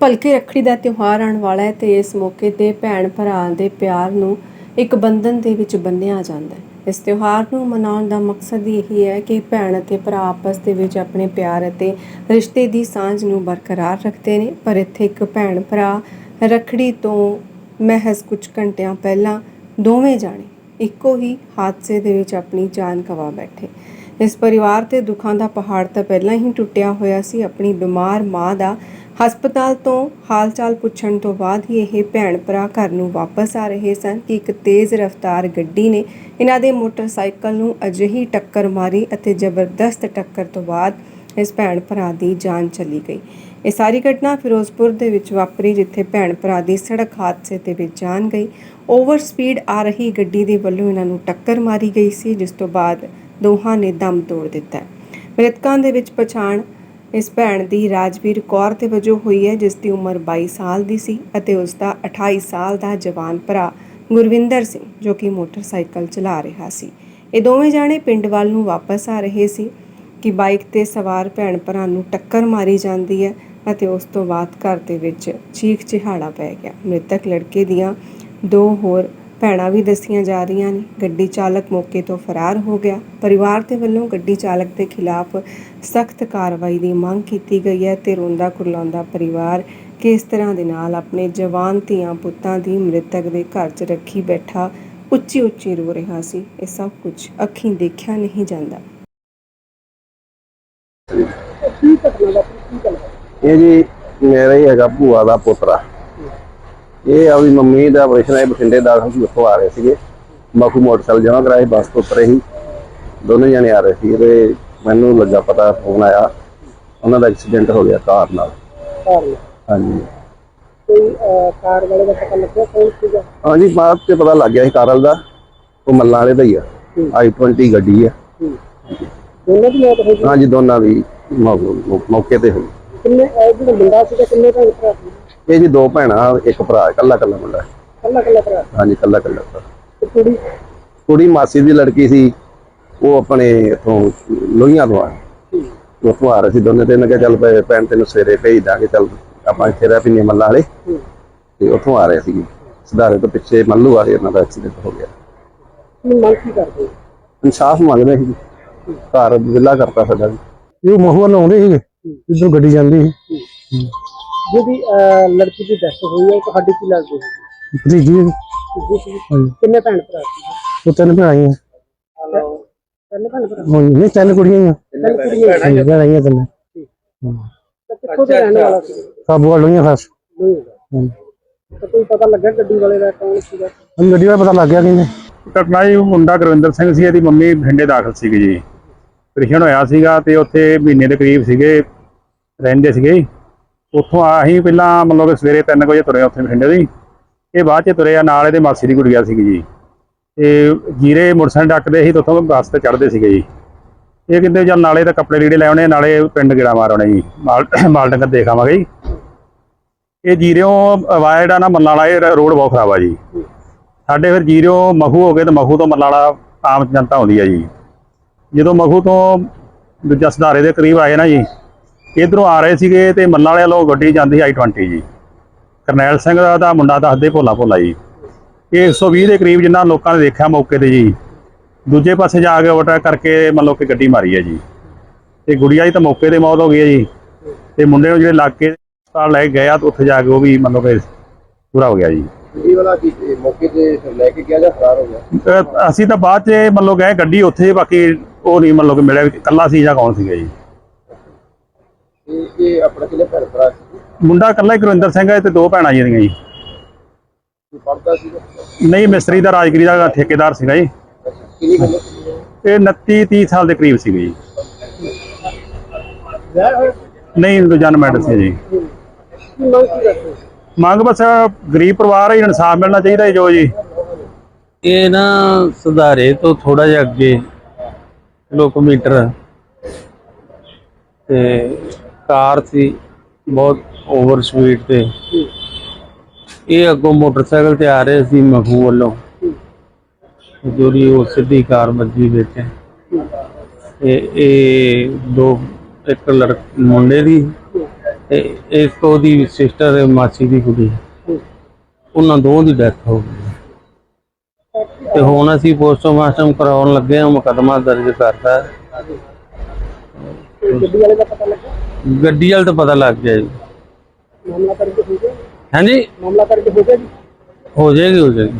ਭਲਕੇ ਰੱਖੜੀ ਦਾ ਤਿਉਹਾਰ ਆਉਣ ਵਾਲਾ ਹੈ ਤੇ ਇਸ ਮੌਕੇ ਤੇ ਭੈਣ ਭਰਾ ਦੇ ਪਿਆਰ ਨੂੰ ਇੱਕ ਬੰਧਨ ਦੇ ਵਿੱਚ ਬੰਨਿਆ ਜਾਂਦਾ ਹੈ। ਇਸ ਤਿਉਹਾਰ ਨੂੰ ਮਨਾਉਣ ਦਾ ਮਕਸਦ ਇਹੀ ਹੈ ਕਿ ਭੈਣ ਅਤੇ ਭਰਾ ਆਪਸ ਦੇ ਵਿੱਚ ਆਪਣੇ ਪਿਆਰ ਅਤੇ ਰਿਸ਼ਤੇ ਦੀ ਸਾਂਝ ਨੂੰ ਬਰਕਰਾਰ ਰੱਖਦੇ ਨੇ। ਪਰ ਇੱਥੇ ਇੱਕ ਭੈਣ ਭਰਾ ਰੱਖੜੀ ਤੋਂ ਮਹਿਜ਼ ਕੁਝ ਘੰਟਿਆਂ ਪਹਿਲਾਂ ਦੋਵੇਂ ਜਾਣੇ ਇੱਕੋ ਹੀ ਹਾਦਸੇ ਦੇ ਵਿੱਚ ਆਪਣੀ ਜਾਨ ਗਵਾ ਬੈਠੇ। ਇਸ ਪਰਿਵਾਰ ਤੇ ਦੁੱਖਾਂ ਦਾ ਪਹਾੜ ਤਾਂ ਪਹਿਲਾਂ ਹੀ ਟੁੱਟਿਆ ਹੋਇਆ ਸੀ। ਆਪਣੀ ਬਿਮਾਰ ਮਾਂ ਦਾ ਹਸਪਤਾਲ ਤੋਂ ਹਾਲ-ਚਾਲ ਪੁੱਛਣ ਤੋਂ ਬਾਅਦ ਹੀ ਇਹ ਭੈਣ ਭਰਾ ਘਰ ਨੂੰ ਵਾਪਸ ਆ ਰਹੇ ਸਨ। ਕਿ ਇੱਕ ਤੇਜ਼ ਰਫ਼ਤਾਰ ਗੱਡੀ ਨੇ ਇਹਨਾਂ ਦੇ ਮੋਟਰਸਾਈਕਲ ਨੂੰ ਅਜਿਹੀ ਟੱਕਰ ਮਾਰੀ ਅਤੇ ਜ਼ਬਰਦਸਤ ਟੱਕਰ ਤੋਂ ਬਾਅਦ ਇਸ ਭੈਣ ਭਰਾ ਦੀ ਜਾਨ ਚਲੀ ਗਈ। ਇਹ ਸਾਰੀ ਘਟਨਾ ਫਿਰੋਜ਼ਪੁਰ ਦੇ ਵਿੱਚ ਵਾਪਰੀ, ਜਿੱਥੇ ਭੈਣ ਭਰਾ ਦੀ ਸੜਕ ਹਾਦਸੇ ਦੇ ਵਿੱਚ ਜਾਨ ਗਈ। ਓਵਰ ਸਪੀਡ ਆ ਰਹੀ ਗੱਡੀ ਦੇ ਵੱਲੋਂ ਇਹਨਾਂ ਨੂੰ ਟੱਕਰ ਮਾਰੀ ਗਈ ਸੀ, ਜਿਸ ਤੋਂ ਬਾਅਦ ਦੋਹਾਂ ਨੇ ਦਮ ਤੋੜ ਦਿੱਤਾ। ਮ੍ਰਿਤਕਾਂ ਦੇ ਵਿੱਚ ਪਛਾਣ ਇਸ ਭੈਣ ਦੀ ਰਾਜਵੀਰ ਕੌਰ 'ਤੇ ਵਜੋਂ ਹੋਈ ਹੈ, ਜਿਸ ਦੀ ਉਮਰ 22 ਸਾਲ ਦੀ ਸੀ ਅਤੇ ਉਸ ਦਾ 28 ਸਾਲ ਦਾ ਜਵਾਨ ਭਰਾ ਗੁਰਵਿੰਦਰ ਸਿੰਘ, ਜੋ ਕਿ ਮੋਟਰਸਾਈਕਲ ਚਲਾ ਰਿਹਾ ਸੀ। ਇਹ ਦੋਵੇਂ ਜਾਣੇ ਪਿੰਡ ਵੱਲ ਨੂੰ ਵਾਪਸ ਆ ਰਹੇ ਸੀ ਕਿ ਬਾਈਕ ਤੇ ਸਵਾਰ ਭੈਣ ਭਰਾ ਨੂੰ ਟੱਕਰ ਮਾਰੀ ਜਾਂਦੀ ਹੈ ਅਤੇ ਉਸ ਤੋਂ ਬਾਅਦ ਘਰ ਦੇ ਵਿੱਚ ਚੀਖ ਚਿਹਾੜਾ ਪੈ ਗਿਆ। ਮ੍ਰਿਤਕ ਲੜਕੇ ਦੀਆਂ ਦੋ ਹੋਰ ਭੈਣਾਂ ਵੀ ਦੱਸੀਆਂ ਜਾ ਰਹੀਆਂ ਨੇ। ਗੱਡੀ ਚਾਲਕ ਮੌਕੇ ਤੋਂ ਫਰਾਰ ਹੋ ਗਿਆ। ਪਰਿਵਾਰ ਦੇ ਵੱਲੋਂ ਗੱਡੀ ਚਾਲਕ ਦੇ ਖਿਲਾਫ ਸਖਤ ਕਾਰਵਾਈ ਦੀ ਮੰਗ ਕੀਤੀ ਗਈ ਹੈ ਤੇ ਰੋਂਦਾ ਕੁਰਲਾਉਂਦਾ ਪਰਿਵਾਰ ਕਿਸ ਤਰ੍ਹਾਂ ਦੇ ਨਾਲ ਆਪਣੇ ਜਵਾਨ ਧੀਆਂ ਪੁੱਤਾਂ ਦੀ ਮ੍ਰਿਤਕ ਦੇ ਘਰ 'ਚ ਰੱਖੀ ਬੈਠਾ ਉੱਚੀ ਉੱਚੀ ਰੋ ਰਿਹਾ ਸੀ। ਇਹ ਸਭ ਕੁਝ ਅੱਖੀਂ ਦੇਖਿਆ ਨਹੀਂ ਜਾਂਦਾ। ਇਹ ਜੀ ਮੇਰਾ ਹੀ ਹੈਗਾ ਭੂਆ ਦਾ ਪੁੱਤਰਾ। ਇਹ ਆਪਣੀ ਮੰਮੀ ਦਾ ਆਪਰੇਸ਼ਨ ਹੈ ਬਠਿੰਡੇ ਦਾਖਲ ਸੀ ਉੱਥੋਂ ਆ ਰਹੇ ਸੀਗੇ। ਮਖੂ ਮੋਟਰਸਾਈਕਲ ਜਮ੍ਹਾਂ ਕਰਾਏ ਬੱਸ ਤੋਂ ਉਤਰੇ ਸੀ ਦੋਨੇ ਜਣੇ ਆ ਰਹੇ ਸੀ ਤੇ ਮੈਨੂੰ ਲੱਗਾ ਪਤਾ ਫੋਨ ਆਇਆ। ਉਹਨਾਂ ਦਾ ਐਕਸੀਡੈਂਟ ਹੋ ਗਿਆ ਕਾਰ ਨਾਲ। ਹਾਂਜੀ। ਕੋਈ ਕਾਰ ਵਾਲੇ ਦਾ ਪਤਾ ਲੱਗਿਆ ਕੌਣ ਸੀਗਾ? ਹਾਂਜੀ ਬਾਅਦ ਤੇ ਪਤਾ ਲੱਗ ਗਿਆ ਸੀ ਕਾਰਲ ਦਾ। ਉਹ ਮੱਲਾਂ ਵਾਲੇ ਦਾ ਹੀ ਆ। ਆਈ 20 ਗੱਡੀ ਆ। ਦੋਨਾਂ ਦੀ ਮੌਤ ਹੋ ਗਈ? ਹਾਂਜੀ ਦੋਨਾਂ ਦੀ ਮੌਕੇ ਤੇ ਹੋਈ। ਕਿੰਨੇ ਇਹ ਜਿਹੜਾ ਮੁੰਡਾ ਸੀਗਾ ਕਿੰਨੇ ਭੈਣ ਭਰਾ ਸੀ? ਇਹ ਜੀ ਦੋ ਭੈਣਾਂ ਇੱਕ ਭਰਾ ਇਕੱਲਾ ਇਕੱਲਾ ਮੁੰਡਾ। ਕੱਲਾ ਕੱਲਾ ਭਰਾ? ਹਾਂਜੀ ਇਕੱਲਾ ਇਕੱਲਾ ਭਰਾ। ਤੇ ਕੁੜੀ? ਕੁੜੀ ਮਾਸੀ ਦੀ ਲੜਕੀ ਸੀ ਉਹ ਆਪਣੇ ਇਥੋਂ ਲੋਹੀਆਂ ਤੋਂ ਆ। ਉੱਥੋਂ ਆ ਰਹੇ ਸੀ ਦੋਨੇ ਤੇ ਕਿਹਾ ਚੱਲ ਭੈ- ਭੈਣ ਤੈਨੂੰ ਸਵੇਰੇ ਭੇਜ ਦਾਂਗੇ ਚੱਲ ਆਪਾਂ ਇੱਥੇ ਰਹਿ ਪਿੰਨੇ ਮੱਲਾ ਵਾਲੇ। ਤੇ ਉੱਥੋਂ ਆ ਰਹੇ ਸੀ ਸਿਧਾਰੇ ਤੋਂ ਪਿੱਛੇ ਮੱਲੂ ਵਾਲੇ ਉਹਨਾਂ ਦਾ ਐਕਸੀਡੈਂਟ ਹੋ ਗਿਆ। ਕੀ ਮੰਗ ਕੀ ਕਰਦੇ ਹੋ? ਇਨਸਾਫ ਮੰਗਦੇ ਸੀ। ਘਰ ਵਿਲਾ ਕਰਤਾ ਸਾਡਾ। ਇਹ ਮਹੂ ਵੱਲ ਆਉਂਦੇ ਸੀਗੇ ਜਿੱਧਰ ਗੱਡੀ ਜਾਂਦੀ ਸੀ। ਜਿਹਦੀ ਅਹ, ਲੜਕੀ ਦੀ ਡੈਥ ਹੋਈ ਹੈ ਤੁਹਾਡੀ ਕੀ ਲੱਗਦੀ ਹੈ। ਭਤੀਜੀ। ਜੀ। ਹਾਂਜੀ। ਕਿੰਨੇ ਭੈਣ ਭਰਾ ਸੀ? ਉਹ ਤਿੰਨ ਭੈਣਾਂ ਹੀ ਤਿੰਨ ਭੈਣ ਭਰਾ? ਨਹੀਂ ਤਿੰਨ ਕੁੜੀਆਂ ਹੀ ਆ। ਤਿੰਨ ਕੁੜੀਆਂ ਹਾਂਜੀ, ਭੈਣਾਂ ਹੀ ਆ ਤਿੰਨ। ਤੇ ਕਿੱਥੋਂ ਦੇ ਰਹਿਣ ਵਾਲਾ ਸੀ? ਕਾਬੂ ਵਾਲ ਲੋਈਆਂ ਖਾਸ। ਤੇ ਕੋਈ ਪਤਾ ਲੱਗਾ ਗੱਡੀ ਵਾਲੇ ਦਾ ਕੌਣ ਸੀਗਾ? ਗੱਡੀ ਦਾ ਪਤਾ ਲੱਗ ਗਿਆ ਕਹਿੰਦੇ ਘਟਨਾ ਜੀ ਮੁੰਡਾ ਗੁਰਵਿੰਦਰ ਸਿੰਘ ਸੀ ਇਹਦੀ ਮੰਮੀ ਬਠਿੰਡੇ ਦਾਖਲ ਸੀਗੀ ਜੀ। ਆਪਰੇਸ਼ਨ ਹੋਇਆ ਸੀਗਾ ਤੇ ਉੱਥੇ ਮਹੀਨੇ ਦੇ ਕਰੀਬ ਸੀਗੇ ਰਹਿੰਦੇ ਸੀਗੇ। ਉੱਥੋਂ ਆ, ਅਸੀਂ ਪਹਿਲਾਂ ਮਤਲਬ ਕਿ ਸਵੇਰੇ 3 ਵਜੇ ਤੁਰੇ ਉੱਥੇ ਬਠਿੰਡੇ ਦੀ ਇਹ ਬਾਅਦ ਚ ਤੁਰੇ ਆ, ਨਾਲ ਇਹਦੇ ਮਾਸੀ ਦੀ ਗੁੜੀਆ ਸੀਗੀ ਜੀ। ਤੇ ਜੀਰੇ ਮੋਟਰਸਾਈਕਲ ਡੱਕਦੇ ਸੀ ਤੇ ਉੱਥੋਂ ਬੱਸ ਤੇ ਚੜ੍ਹਦੇ ਸੀਗੇ ਜੀ। ਇਹ ਕਹਿੰਦੇ ਚੱਲ ਨਾਲੇ ਤਾਂ ਕੱਪੜੇ ਲੀੜੇ ਲੈ ਆਉਣੇ, ਨਾਲੇ ਪਿੰਡ ਗੇੜਾ ਮਾਰ ਆਉਣੇ ਜੀ। ਮਾਲ ਮਾਲ ਡੰਗਰ ਦੇਖ ਆਵਾਂਗੇ ਜੀ। ਇਹ ਜੀਰਿਓਂ ਵਾਇਆ ਜਿਹੜਾ ਨਾ ਮੱਲਾਂ ਵਾਲਾ, ਇਹ ਰੋਡ ਬਹੁਤ ਖਰਾਬ ਆ ਜੀ। ਸਾਡੇ ਫਿਰ ਜੀਰਿਓ ਮਹੂ ਹੋ ਗਏ ਤੇ ਮਹੂ ਤੋਂ ਮੱਲਾਂ ਵਾਲਾ ਆਮ ਜਨਤਾ ਆਉਂਦੀ ਆ ਜੀ। ਜਦੋਂ ਮਖੂ ਤੋਂ ਦੂਜਾ ਸੁਧਾਰੇ ਦੇ ਕਰੀਬ ਆਏ ਨਾ ਜੀ ਇਧਰੋਂ ਆ ਰਹੇ ਸੀਗੇ ਤੇ ਮੱਲਾਂ ਵਾਲੇ ਵੱਲੋਂ ਗੱਡੀ ਜਾਂਦੀ ਆਈ 20 ਜੀ। ਕਰਨੈਲ ਸਿੰਘ ਦਾ ਦਾ ਮੁੰਡਾ ਦੱਸਦੇ ਭੋਲਾ ਭੋਲਾ ਜੀ। ਇਹ 120 ਦੇ ਕਰੀਬ ਜਿੰਨਾ ਲੋਕਾਂ ਨੇ ਦੇਖਿਆ ਮੌਕੇ ਤੇ ਜੀ। ਦੂਜੇ ਪਾਸੇ ਜਾ ਕੇ ਓਵਰਟੇਕ ਕਰਕੇ ਮੰਨ ਲਓ ਕਿ ਗੱਡੀ ਮਾਰੀ ਹੈ ਜੀ। ਤੇ ਗੁੜੀਆ ਦੀ ਤਾਂ ਮੌਕੇ ਤੇ ਮੌਤ ਹੋ ਗਈ ਹੈ ਜੀ। ਤੇ ਮੁੰਡੇ ਨੂੰ ਜਿਹੜੇ ਲੱਗ ਕੇ ਹਸਪਤਾਲ ਲੈ ਕੇ ਗਿਆ ਤਾਂ ਉੱਥੇ ਜਾ ਕੇ ਉਹ ਵੀ ਮੰਨ ਲਓ ਕਿ ਪੂਰਾ ਹੋ ਗਿਆ ਜੀ। ਇਹ ਵਾਲਾ ਕੀ ਮੌਕੇ ਤੇ ਲੈ ਕੇ ਗਿਆ ਜਾਂ ਫਰਾਰ ਹੋ ਗਿਆ? ਅਹ ਅਸੀਂ ਤਾਂ ਬਾਅਦ ਚ ਮੰਨ ਲਓ ਗਏ ਗੱਡੀ ਉੱਥੇ ਬਾਕੀ ਉਹ ਨਹੀਂ ਮੰਨ ਲਓ ਕਿ ਮਿਲਿਆ ਇਕੱਲਾ ਸੀ ਜਾਂ ਕੌਣ ਸੀਗਾ ਜੀ। ਇਹ ਇਹ ਆਪਣਾ ਕਿਲੇ ਭੈਣ ਭਰਾ ਸੀ? ਮੁੰਡਾ ਇਕੱਲਾ ਹੀ ਗੁਰਵਿੰਦਰ ਸਿੰਘ ਹੈ ਤੇ ਦੋ ਭੈਣਾਂ ਜੀ ਦੀਆਂ ਜੀ। ਪੜਦਾ ਸੀ ਨਹੀਂ ਮਿਸਤਰੀ ਦਾ ਰਾਜਗਰੀ ਦਾ ਠੇਕੇਦਾਰ ਸੀਗਾ ਜੀ। ਇਹ 29 30 ਸਾਲ ਦੇ ਕਰੀਬ ਸੀਗੇ ਜੀ। ਨਹੀਂ ਜਨਮੈਂਟ ਸੀ ਜੀ। ਮੰਗ ਬਸ ਗਰੀਬ ਪਰਿਵਾਰ ਹੈ ਇਨਸਾਫ ਮਿਲਣਾ ਚਾਹੀਦਾ ਹੈ ਜੋ ਜੀ। ਇਹ ਨਾ ਸੁਧਾਰੇ ਤੋਂ ਥੋੜਾ ਜਿਹਾ ਅੱਗੇ ਕਿਲੋਮੀਟਰ ਤੇ ਕਾਰ ਸੀ, ਬਹੁਤ ਓਵਰ ਸਪੀਡ ਤੇ। ਇਹ ਅੱਗੋਂ ਮੋਟਰਸਾਈਕਲ ਤੇ ਆ ਰਹੇ ਸੀ ਮਖੂ ਵੱਲੋਂ। ਜਿਹੜੀ ਉਹ ਸਿੱਧੀ ਕਾਰ ਵੱਜੀ ਵਿੱਚ। ਤੇ ਇਹ ਦੋ, ਇੱਕ ਲੜਕ, ਮੁੰਡੇ ਦੀ ਇਹ ਇਸ ਤੋਂ ਉਹਦੀ ਸਿਸਟਰ ਮਾਸੀ ਦੀ ਕੁੜੀ। ਉਹਨਾਂ ਦੋਵਾਂ ਦੀ ਡੈਥ ਹੋ ਗਈ। ਤੇ ਹੁਣ ਅਸੀਂ ਪੋਸਟਮਾਰਟਮ ਕਰਾਉਣ ਲੱਗੇ ਹਾਂ, ਮੁਕੱਦਮਾ ਦਰਜ ਕਰਤਾ ਗੱਡੀ ਵਾਲੇ ਦਾ ਪਤਾ ਲੱਗਾ ਗੱਡੀ ਵਾਲ ਤਾਂ ਪਤਾ ਲੱਗ ਗਿਆ ਜੀ। ਮਾਮਲਾ ਕਰਕੇ ਹੋ ਗਿਆ? ਹਾਂਜੀ? ਮਾਮਲਾ ਕਰਕੇ ਹੋ ਗਿਆ ਜੀ? ਹੋ ਜਾਏਗੀ ਹੋ ਜਾਏਗੀ।